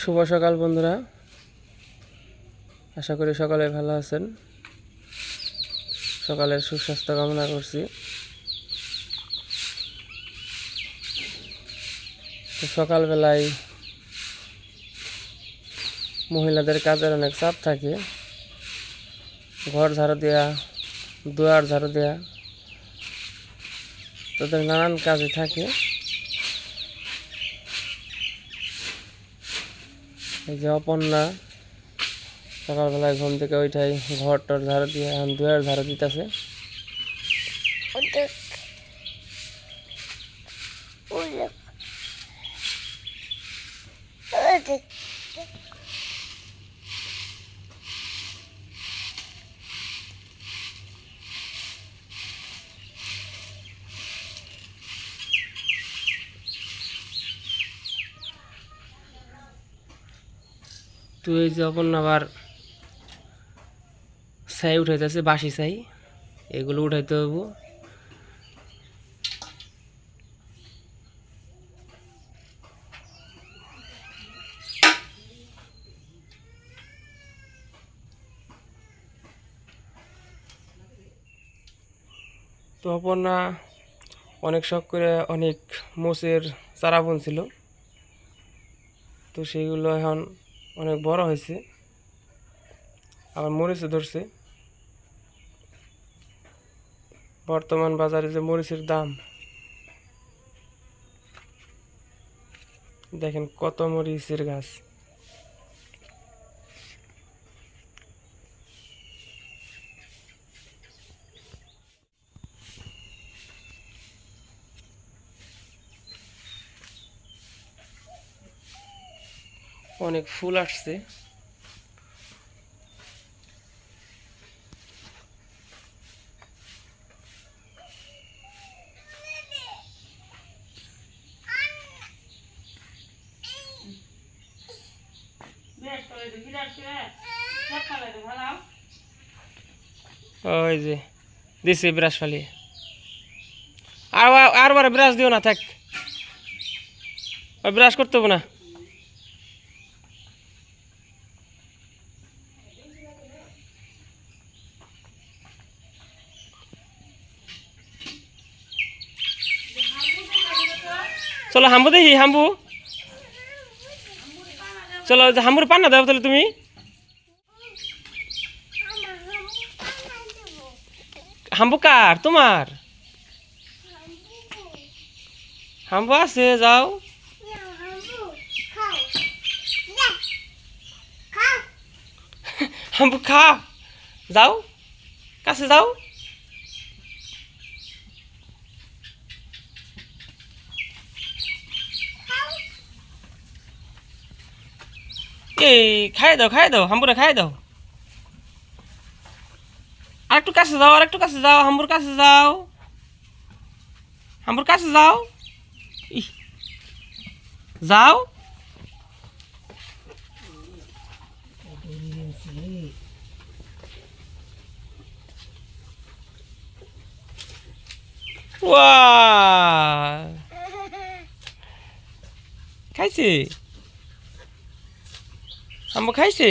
শুভ সকাল, বন্ধুরা। আশা করি সকালে ভালো আছেন। সকালের সুস্বাস্থ্য কামনা করছি। তো সকালবেলায় মহিলাদের কাজের অনেক চাপ থাকে। ঘর ঝাড়ু দেওয়া দুয়ার ঝাড়ু দেওয়া তাদের নানান কাজে থাকে। এই যে অপর্ণা সকালবেলায় ঘুম থেকে ওইটাই ঘর টর ঝাড়ু দিয়ে এখন দুয়ার দিতেছে। তো এই যে অপর্ণা আবার ছাই উঠাইতেছে বাসি ছাই, এগুলো উঠাইতে হব তো অপর্ণা অনেক শখ করে অনেক মোষের চারা বুনছিল। তো সেইগুলো এখন অনেক বড় হয়েছে। আবার মরিচে ধরছে। বর্তমান বাজারে যে মরিচের দাম। দেখেন কত মরিচের গাছ। অনেক ফুল আসছে। ওই যে, দিছে ব্রাশ ফালিয়ে আর আরবার ব্রাশ দিও না, থাক। ব্রাশ করতে হবে না। চলো হাম্বু দেখি, হাম্বু। চলো হাম্বুর পান না দাও তাহলে তুমি। হাম্বু কার? তোমার? হাম্বু আছে, যাও। হাম্বু খা যাও, কাছে যাও এই খাই দাও খাই দাও হাম্বুরে খাই দাও। আর একটু কাছে যাও আর একটু কাছে যাও হাম্বুর কাছে যাও। হাম্বুর কাছে যাও। যাও। খাইছে? আম্মু খাইছে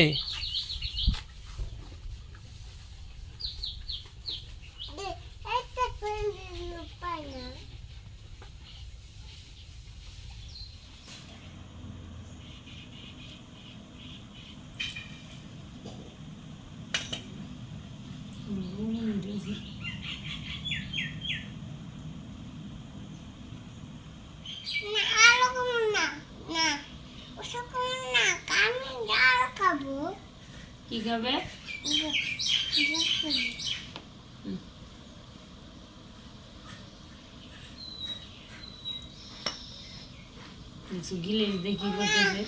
দেখি করতেছে।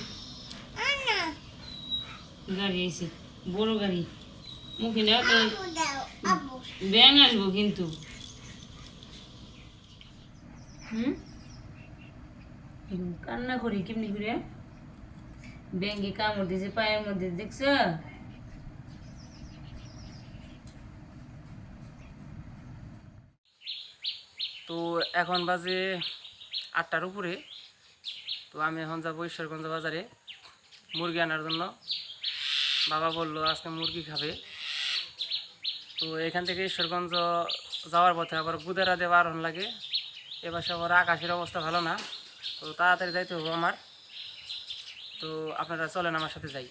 গাড়ি এসে বড় গাড়ি। মুখে নেওয়া তো ব্যাং আসব কিন্তু। হুম? কান্না করি কেমনি করে? ব্যাঙ্গে কামড় দিয়েছে পায়ের মধ্যে দেখছ? তো এখন বাজে আটটার উপরে। তো আমি এখন যাব ঈশ্বরগঞ্জ বাজারে, মুরগি আনার জন্য। বাবা বলল, আজকে মুরগি খাবে। তো এখান থেকে ঈশ্বরগঞ্জ যাওয়ার পথে আবার গুদারা দেওয়া আরোহণ লাগে। এবার আবার আকাশের অবস্থা ভালো না। তো তাড়াতাড়ি যাইতে হবে আমার। তো আপনারা চলেন আমার সাথে যাই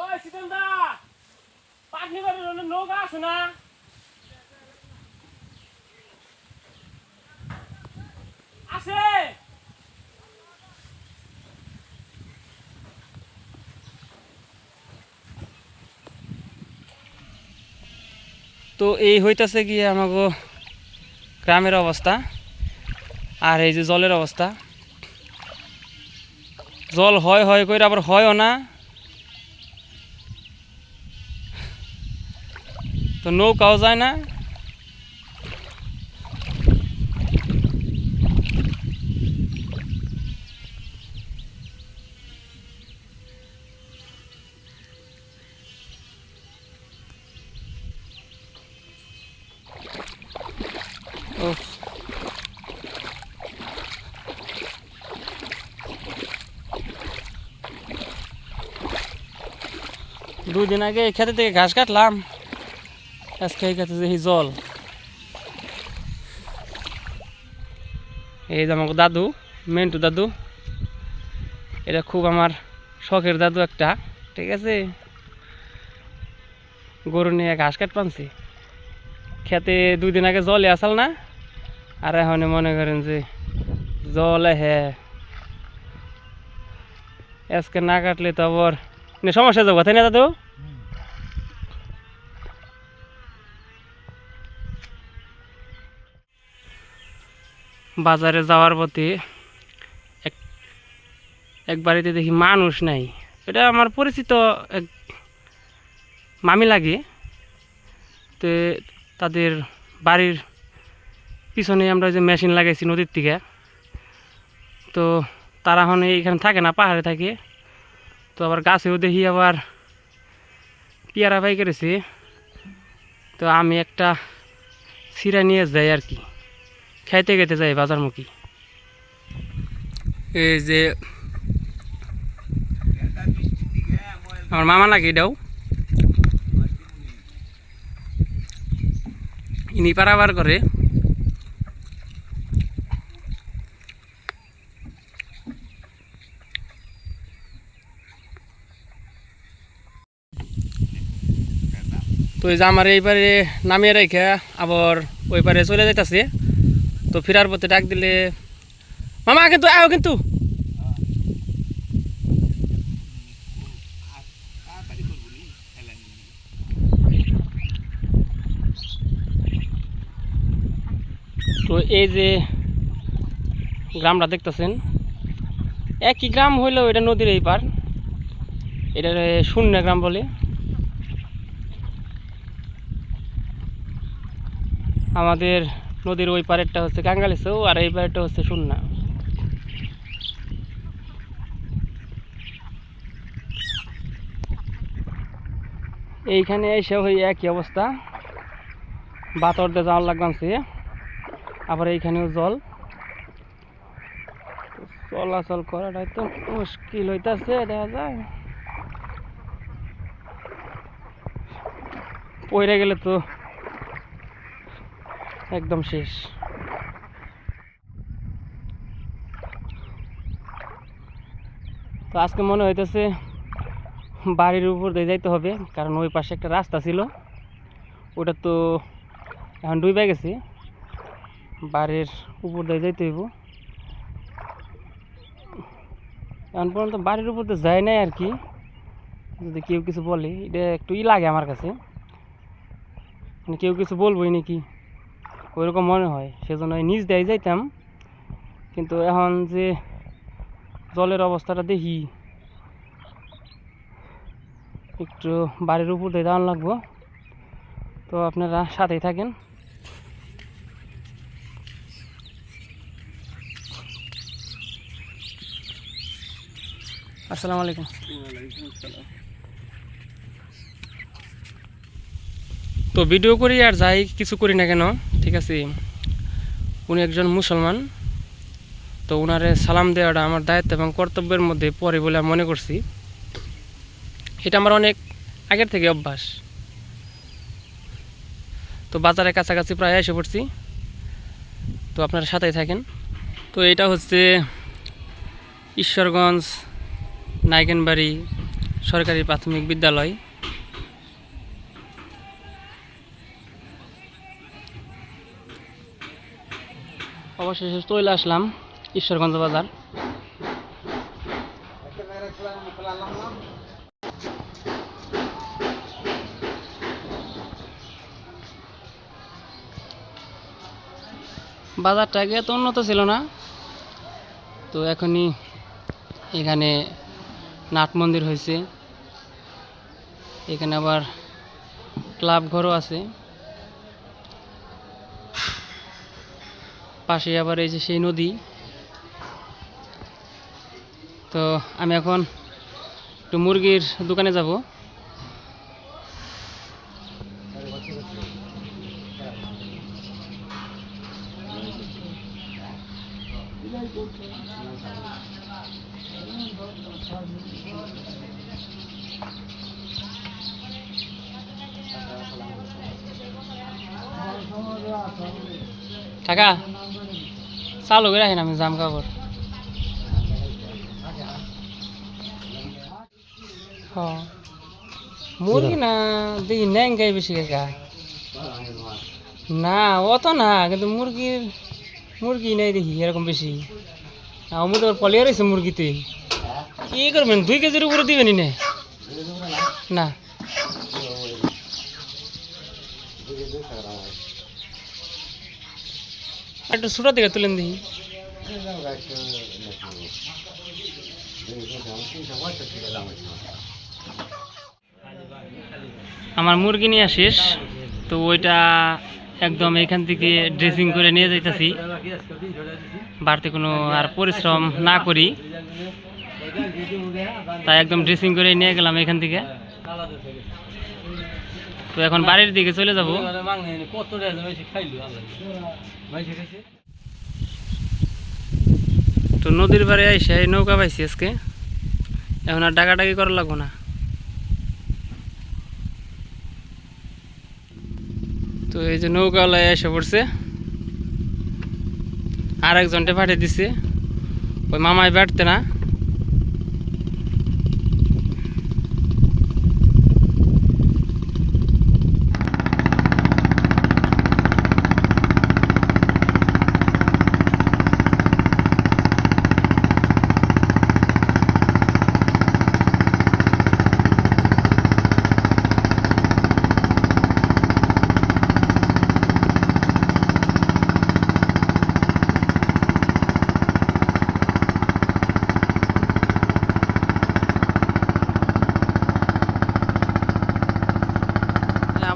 ওই শীতল দা পাটনি বাড়ির নৌকা আছে না আছে তো এই হইতাছে গিয়ে আমাগো গ্রামের অবস্থা, আর এই যে জলের অবস্থা। জল হয় হয় করে আবার হয়ও না। তো নৌকাও যায় না। দুই দিন আগে এই খেতে থেকে ঘাস কাটলাম। আজকে এই খেতে দেখি জল। এই যে আমাকে দাদু, মেন্টু দাদু, এটা খুব আমার শখের দাদু একটা, ঠিক আছে? গরু নিয়ে ঘাস কাট পানছি। খেতে দুই দিন আগে জলে আসাল না, আর এখন মনে করেন যে জলে হে। আজকে না কাটলে তো আবার নে সমস্যা যাব তাই না দাদু? বাজারে যাওয়ার পথে এক বাড়িতে দেখি মানুষ নাই। এটা আমার পরিচিত এক মামি লাগে। তো তাদের বাড়ির পিছনে আমরা যে মেশিন লাগাইছি নদীর থেকে তো তারা এখন এইখানে থাকে না, পাহাড়ে থাকে। তো আবার গাছেও দেখি আবার পেয়ারা পাই করেছে তো আমি একটা সিরা নিয়ে যাই আর কি। খাইতে খেতে যাই বাজারমুখী। এই যে আমার মামা নাকি এটাও? ইনি পারাবার করে। তো এই যে আমার এই পারে নামিয়ে রেখে আবার ওই পারে চলে যাইতাছে। তো ফেরার পথে ডাক দিলে, মামা, কিন্তু আও কিন্তু। তো এই যে গ্রামটা দেখতেছেন, একই গ্রাম হইলেও এটা নদীর এই পার। এটা শূন্য গ্রাম বলে। আমাদের নদীর ওই পারেরটা হচ্ছে কাঙ্গালিসৌ আর এই পারেরটা হচ্ছে শূন্য এইখানে এসে ওই একই অবস্থা। বাতর দিয়ে যাওয়ার লাগছে আবার এইখানেও জল। চলাচল করাটাই তো মুশকিল হইতাছে, দেখা যায়। পড়ে গেলে তো একদম শেষ। তো আজকে মনে হইতেছে বাড়ির উপর দিয়ে যাইতে হবে, কারণ ওই পাশে একটা রাস্তা ছিল। ওটা তো এখন ডুবে গেছে। বাড়ির উপর দিয়ে যাইতে হইব। এখন পর্যন্ত বাড়ির উপর তো যায় নাই আর কি। যদি কেউ কিছু বলে, এটা একটু ই লাগে আমার কাছে। মানে কেউ কিছু বলবোই নাকি? ওইরকম মনে হয়, সেজন্য নিচ দিয়ে যাইতাম। কিন্তু এখন যে জলের অবস্থাটা দেখি, একটু বাড়ির উপর দিয়ে দাঁড়ান লাগবো। তো আপনারা সাথেই থাকেন। আসসালামু আলাইকুম। তো ভিডিও করি আর যাই কিছু করি না কেন, ঠিক আছে? উনি একজন মুসলমান, তো ওনারে সালাম দেওয়াটা আমার দায়িত্ব এবং কর্তব্যের মধ্যে পড়ে বলে আমি মনে করছি। এটা আমার অনেক আগের থেকে অভ্যাস। তো বাজারের কাছাকাছি প্রায় এসে পড়ছি। তো আপনারা সাথেই থাকেন। তো এটা হচ্ছে ঈশ্বরগঞ্জ, নাইকেনবাড়ি সরকারি প্রাথমিক বিদ্যালয়। অবশেষে চলে আসলাম ঈশ্বরগঞ্জ বাজার। বাজারটা আগে এত উন্নত ছিল না। তো এখনই এখানে নাট মন্দির হয়েছে। এখানে আবার ক্লাব ঘরও আছে। পাশে আবার এই যে সেই নদী। তো আমি এখন একটু মুরগির দোকানে যাব। চালু করে রাখেন আমি জাম কাপড়। মুরগি না, দেখি ন্যাংকাই বেশি কাকা না, অত না, কিন্তু মুরগির মুরগি নাই দেখি, এরকম বেশি। আমি তো পলিয়ে রয়েছে মুরগিতে। কি করবেন, দুই কেজির উপরে দিবেন নে। একটু ছোটো দিকে তুলেন দেখি আমার মুরগি নিয়ে আসিস, তো ওইটা একদম এখান থেকে ড্রেসিং করে নিয়ে যাইতেছি। বাড়তি কোনো আর পরিশ্রম না করি। তাই একদম ড্রেসিং করে নিয়ে গেলাম এখান থেকে। তো এখন বাড়ির দিকে চলে যাব। তো নদীর পাড়ে আইসে নৌকা পাইছি আজকে। এখন আর ডাকাডাকি করা লাগবো না। তো এই যে নৌকাওয়ালায় এসে পড়ছে। আর একজনটে পাঠিয়ে দিছে। ওই মামায় ব্যাটতে না।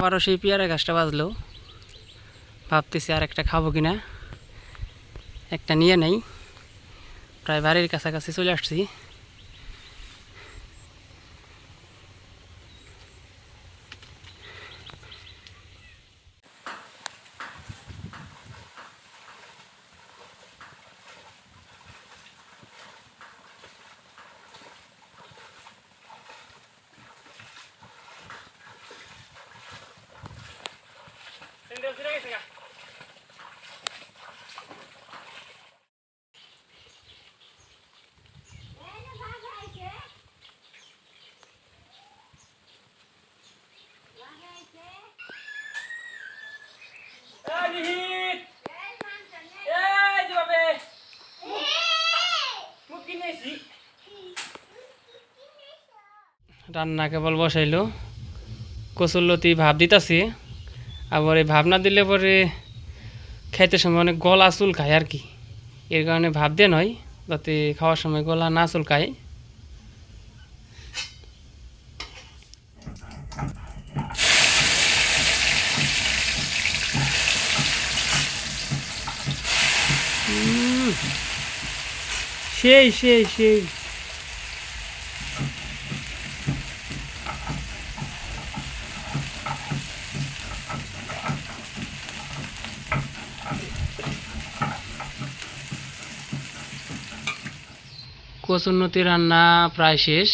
আবারও সেই পেয়ারা গাছটা বাজলো ভাবতেছি আর একটা খাব কিনা। একটা নিয়ে নেই। প্রায় বাড়ির কাছাকাছি চলে আসছি। রান্না কেবল বসাইলো। কচুরলতি ভাব দিতাছে। আবার এই ভাব না দিলে পরে খাইতে সময় অনেক গলা চুল খায় আর কি। এর কারণে ভাব দিয়ে নয়, যাতে খাওয়ার সময় গলা না চুল খায়। সেই সেই সেই। কচুন্নতি রান্না প্রায় শেষ।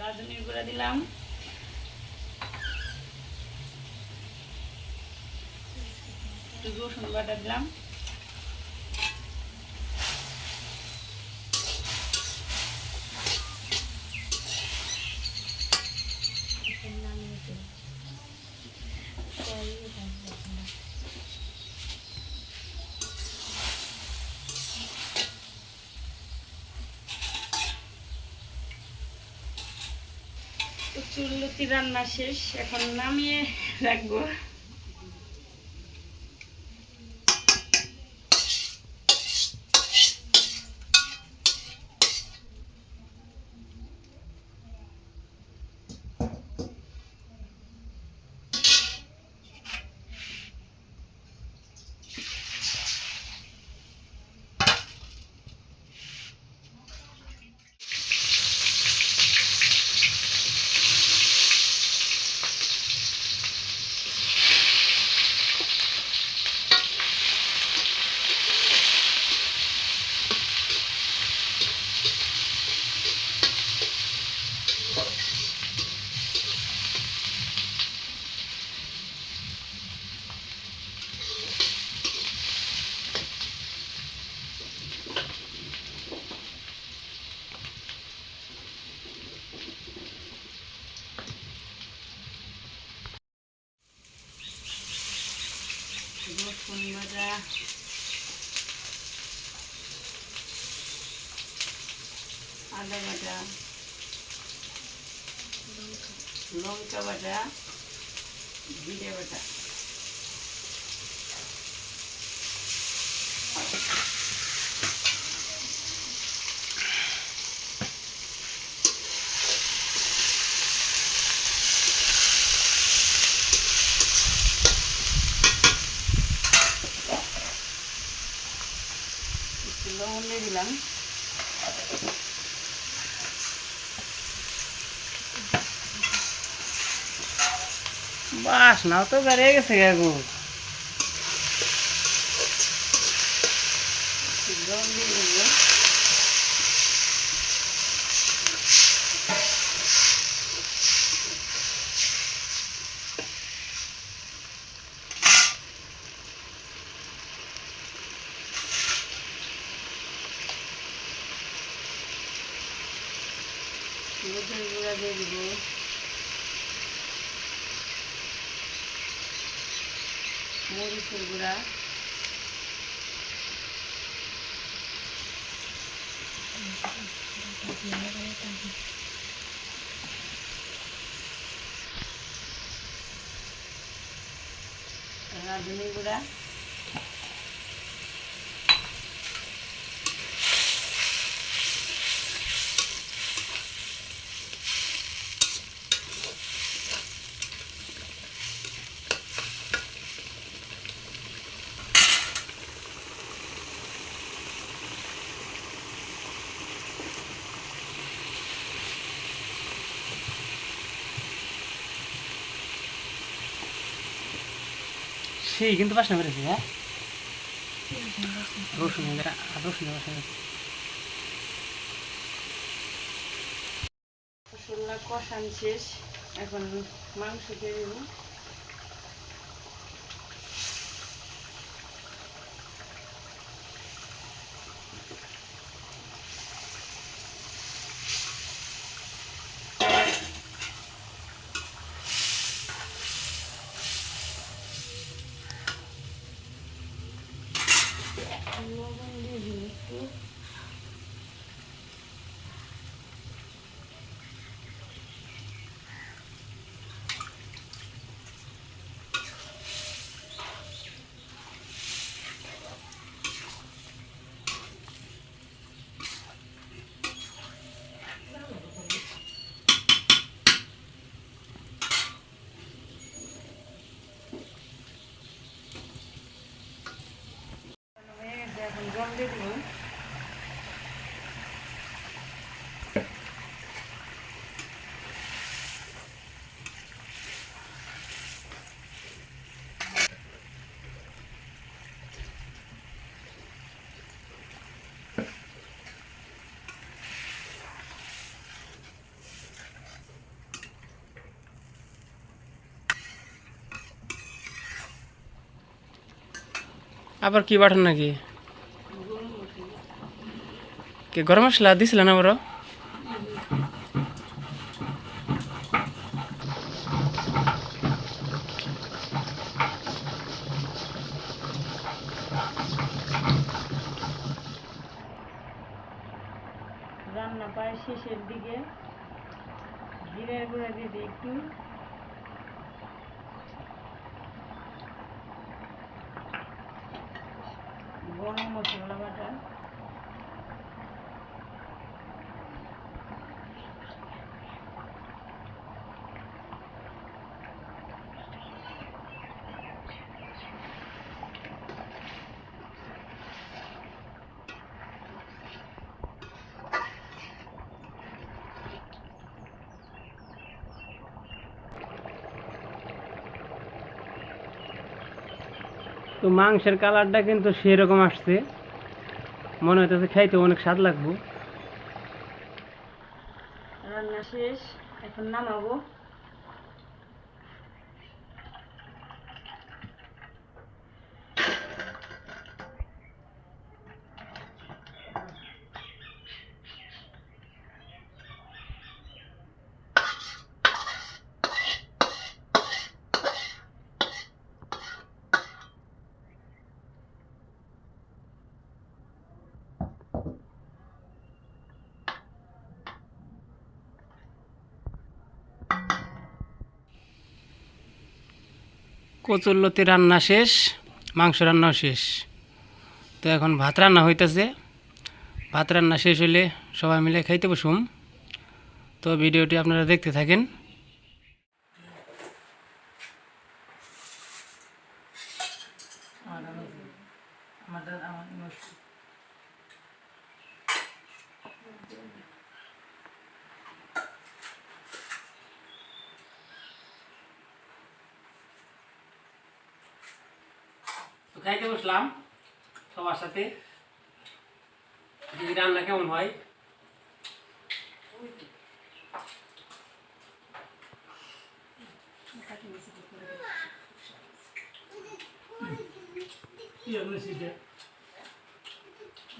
রাঁধুনির গুঁড়া দিলাম একটু রসুন বাটা দিলাম চুল্লতি রান্না শেষ এখন নামিয়ে রাখব রসুন ভাজা আদা বাটা লঙ্কা বাটা জিরে দিলাম। বাস নাও তো বেড়ে গেছে গেগু একটু লবণ দিয়ে দেবো হলুদের গুঁড়া দিয়ে দেবো মরিচের গুঁড়া। রাঁধুনি গুঁড়া। সেই কিন্তু বাসনা বেড়েছে হ্যাঁ? রসুন রসুন বাসনা মশলা কষান শেষ, এখন মাংস দিয়ে দেবো লবণ দিয়ে দিই একটু আবার কি পাঠান নাকি? কে গরম মশলা দিছিল না বড় রান্না প্রায় শেষের দিকে জিরের গুঁড়া দিয়ে দিই একটু গরম মশলা বাটা তো মাংসের কালারটা কিন্তু সেরকম আসছে। মনে হইতেছে খাইতে অনেক স্বাদ লাগবো। রান্না শেষ, এখন নামাবো। কচুরলতি রান্না শেষ, মাংস রান্নাও শেষ। তো এখন ভাত রান্না হইতেছে। ভাত রান্না শেষ হলে সবাই মিলে খাইতে বসুম। তো ভিডিওটি আপনারা দেখতে থাকেন। তো খাইতে বসলাম সবার সাথে। যদি রান্না কেমন হয়?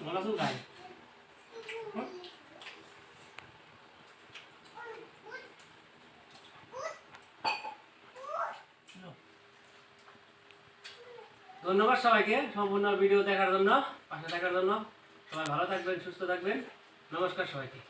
ভালো আছো ভাই? ধন্যবাদ সবাইকে সম্পূর্ণ ভিডিও দেখার জন্য, পাশে দেখার জন্য। সবাই ভালো থাকবেন, সুস্থ থাকবেন। নমস্কার সবাইকে।